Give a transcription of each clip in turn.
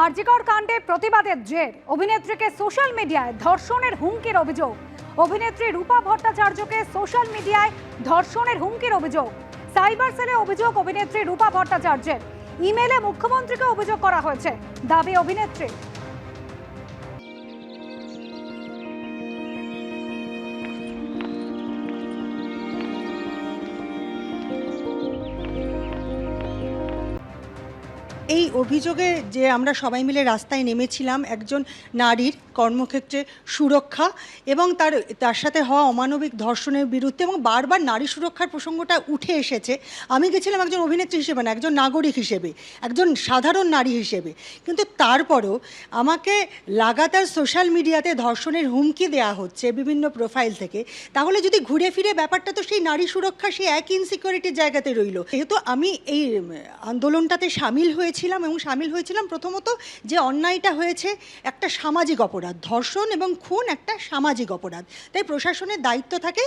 আরজিকর কাণ্ডে প্রতিবাদের জের। অভিনেত্রীকে সোশ্যাল মিডিয়ায় ধর্ষণের হুমকির অভিযোগ। অভিনেত্রী রূপা ভট্টাচার্যকে সোশ্যাল মিডিয়ায় ধর্ষণের হুমকির অভিযোগ। সাইবার সেলে অভিযোগ অভিনেত্রী রূপা ভট্টাচার্যের। ইমেলে মুখ্যমন্ত্রীকে অভিযোগ করা হয়েছে। দাবি অভিনেত্রী এই অভিযোগে যে আমরা সবাই মিলে রাস্তায় নেমেছিলাম একজন নারীর কর্মক্ষেত্রে সুরক্ষা এবং তার তার সাথে হওয়া অমানবিক ধর্ষণের বিরুদ্ধে এবং বারবার নারী সুরক্ষার প্রসঙ্গটা উঠে এসেছে। আমি গেছিলাম একজন অভিনেত্রী হিসেবে না, একজন নাগরিক হিসেবে, একজন সাধারণ নারী হিসেবে। কিন্তু তারপরও আমাকে লাগাতার সোশ্যাল মিডিয়াতে ধর্ষণের হুমকি দেওয়া হচ্ছে বিভিন্ন প্রোফাইল থেকে। তাহলে যদি ঘুরে ফিরে ব্যাপারটা তো সেই নারী সুরক্ষা সেই এক ইনসিকিউরিটির জায়গাতে রইল। যেহেতু আমি এই আন্দোলনটাতে সামিল হয়েছিলাম এবং সামিল হয়েছিলাম প্রথমত যে অন্যায়টা হয়েছে একটা সামাজিক অপরাধ। ধর্ষণ এবং খুন একটা সামাজিক অপরাধ। তাই প্রশাসনের দায়িত্ব থাকে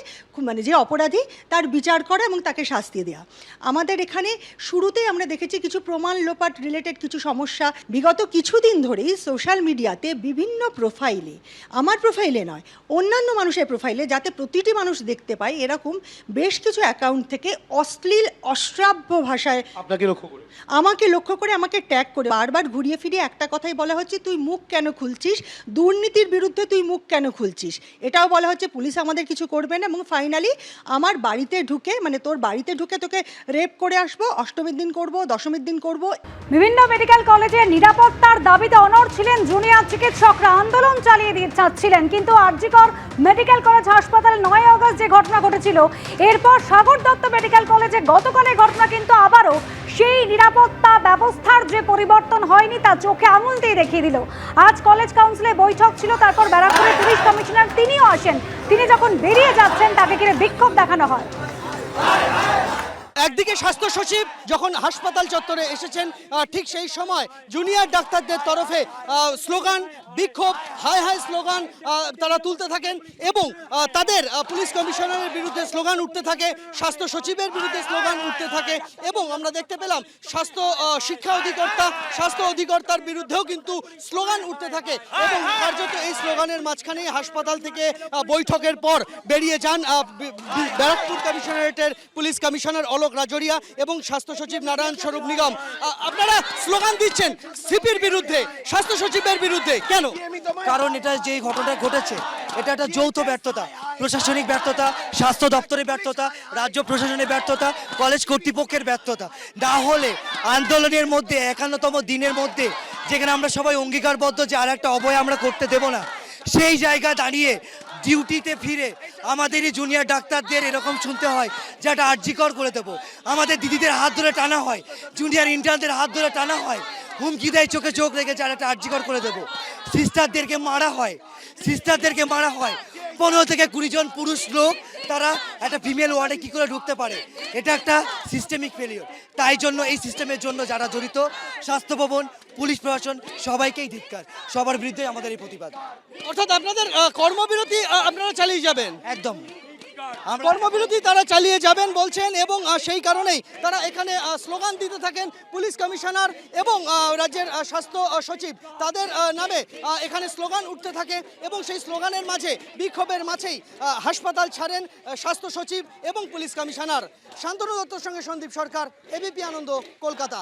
মানে যে অপরাধী তার বিচার করা এবং তাকে শাস্তি দেওয়া আমাদের এখানে শুরুতেই আমরা দেখেছি কিছু প্রমাণ লোপাট রিলেটেড কিছু সমস্যা। বিগত কিছুদিন ধরেই সোশ্যাল মিডিয়াতে বিভিন্ন প্রোফাইলে আমার প্রোফাইলে নয় অন্যান্য মানুষের প্রোফাইলে যাতে প্রতিটি মানুষ দেখতে পায় এরকম বেশ কিছু অ্যাকাউন্ট থেকে অশ্লীল অশ্রাব্য ভাষায় আপনাকে লক্ষ্য করে। আমাকে লক্ষ্য করে আমাকে ট্যাগ করে। বারবার ঘুরিয়ে ফিরিয়ে একটা কথাই বলা হচ্ছে তুই মুখ কেন খুলছিস? দুর্নীতির বিরুদ্ধে তুই মুখ কেন খুলছিস? এটাও বলা হচ্ছে পুলিশ আমাদের কিছু করবে না। এবং ফাইনালি আমার বাড়িতে ঢুকে মানে তোর বাড়িতে ঢুকে তোকে রেপ করে আসব, অষ্টমীর দিন করব, দশমীর দিন করব। বিভিন্ন মেডিকেল কলেজে নিরাপত্তার দাবিতে অনড় ছিলেন জুনিয়র চিকিৎসকরা। আন্দোলন চালিয়ে দিয়ে চাচ্ছিলেন কিন্তু আরজিকর মেডিকেল কলেজ হাসপাতাল নয় আগস্ট যে ঘটনা ঘটেছিল, এরপর সাগর দত্ত মেডিকেল কলেজে গতকালের ঘটনা কিন্তু আবারও সেই নিরাপত্তা ব্যবস্থার যে পরিবর্তন হয়নি তা চোখে আঙুল দিয়ে দেখিয়ে দিল। আজ কলেজ কাউন্সিলে বৈঠক ছিল, তারপর ব্যারাকপুরের পুলিশ কমিশনার তিনিও আসেন। তিনি যখন বেরিয়ে যাচ্ছেন, তাকে ঘিরে বিক্ষোভ দেখানো হয়। একদিকে স্বাস্থ্য সচিব যখন হাসপাতাল চত্বরে এসেছেন ঠিক সেই সময় জুনিয়র ডাক্তারদের তরফে স্লোগান, বিক্ষোভ হাই হাই স্লোগান তারা তুলতে থাকেন এবং তাদের পুলিশ কমিশনারের বিরুদ্ধে স্লোগান উঠতে থাকে, স্বাস্থ্য সচিবের বিরুদ্ধে স্লোগান উঠতে থাকে এবং আমরা দেখতে পেলাম স্বাস্থ্য শিক্ষা অধিকর্তা, স্বাস্থ্য অধিকর্তার বিরুদ্ধেও কিন্তু স্লোগান উঠতে থাকে এবং কার্যত এই স্লোগানের মাঝখানেই হাসপাতাল থেকে বৈঠকের পর বেরিয়ে যান ব্যারাকপুর কমিশনারেটের পুলিশ কমিশনার অলোক রাজরিয়া এবং স্বাস্থ্য সচিব নারায়ণ স্বরূপ নিগম। আপনারা স্লোগান দিচ্ছেন সিপির বিরুদ্ধে, স্বাস্থ্য সচিবের বিরুদ্ধে, কেন? কারণ এটা যে ঘটনা ঘটেছে, এটা একটা যৌথ ব্যর্থতা, প্রশাসনিক ব্যর্থতা, স্বাস্থ্য দপ্তরের ব্যর্থতা, রাজ্য প্রশাসনের ব্যর্থতা, কলেজ কর্তৃপক্ষের ব্যর্থতা। না হলে আন্দোলনের মধ্যে, একান্নতম দিনের মধ্যে, যেখানে আমরা সবাই অঙ্গীকারবদ্ধ যে আর একটা অবয় আমরা করতে দেব না, সেই জায়গা দাঁড়িয়ে ডিউটিতে ফিরে আমাদের এই জুনিয়র ডাক্তারদের এরকম শুনতে হয়, যে একটা আর্জিকর করে দেবো। আমাদের দিদিদের হাত ধরে টানা হয় জুনিয়র ইন্টার্নদের হাত ধরে টানা হয়। হুমকি দেয়, চোখে চোখ রেখে যারা একটা আর্জিকর করে দেবো। সিস্টারদেরকে মারা হয় সিস্টারদেরকে মারা হয়। পনেরো থেকে কুড়ি জন পুরুষ লোক তারা একটা ফিমেল ওয়ার্ডে কী করে ঢুকতে পারে? এটা একটা সিস্টেমিক ফেলিওর তাই জন্য এই সিস্টেমের জন্য যারা জড়িত স্বাস্থ্য ভবন পুলিশ প্রশাসন সবাইকেই ধিক্কার। সবার বিরুদ্ধে আমাদের এই প্রতিবাদ। অর্থাৎ আপনাদের কর্মবিরতি আপনারা চালিয়ে যাবেন? একদম। কর্মবিরতি তারা চালিয়ে যাবেন বলছেন এবং সেই কারণেই তারা এখানে স্লোগান দিতে থাকেন পুলিশ কমিশনার এবং রাজ্যের স্বাস্থ্য সচিব। তাদের নামে এখানে স্লোগান উঠতে থাকে এবং সেই স্লোগানের মাঝে, বিক্ষোভের মাঝেই হাসপাতাল ছাড়েন স্বাস্থ্য সচিব এবং পুলিশ কমিশনার। শান্তনু দত্তর সঙ্গে সন্দীপ সরকার এবিপি আনন্দ, কলকাতা।